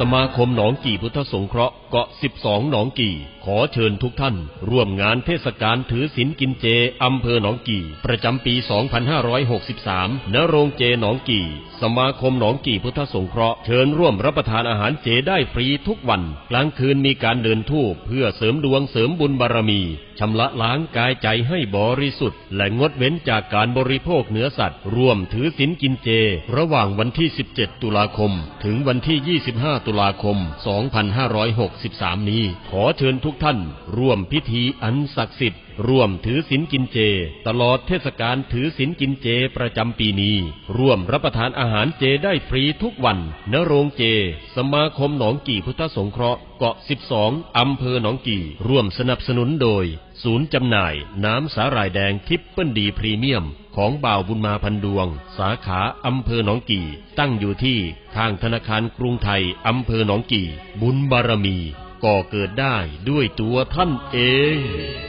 สมาคมหนองกี่พุทธสงเคราะห์เกาะ 12 หนองกี่ ขอเชิญทุกท่าน ร่วมงานเทศกาลถือศีลกินเจ อำเภอหนองกี่ ประจำปี 2563 ณ โรงเจหนองกี่สมาคมหนองกี่พุทธสงเคราะห์เชิญร่วมรับประทานอาหารเจได้ฟรีทุกวัน กลางคืนมีการเดินทูปเพื่อเสริมดวงเสริมบุญบารมี ชำระล้างกายใจให้บริสุทธิ์ และงดเว้นจากการบริโภคเนื้อสัตว์ ร่วมถือศีลกินเจ ระหว่างวันที่ 17 ตุลาคม ถึงวันที่ 25 ตุลาคม 2563 นี้ ขอเชิญทุกท่าน ร่วมพิธีอันศักดิ์สิทธิ์ ร่วมถือศีลกินเจ ตลอดเทศกาลถือศีลกินเจประจำปีนี้ ร่วมรับประทานอาหารเจได้ฟรีทุกวันณโรงเจ สมาคมหนองกี่พุทธสงเคราะห์เกาะ 12 อำเภอหนองกี่ ร่วมสนับสนุนโดย ศูนย์จำหน่าย น้ำสาหร่ายแดงทิปเปิลดีพรีเมียม ของบ่าวบุญมาพันดวง สาขาอำเภอหนองกี่ ตั้งอยู่ที่ข้างธนาคารกรุงไทยอำเภอหนองกี่ บุญบารมีก่อเกิดได้ด้วยตัวท่านเอง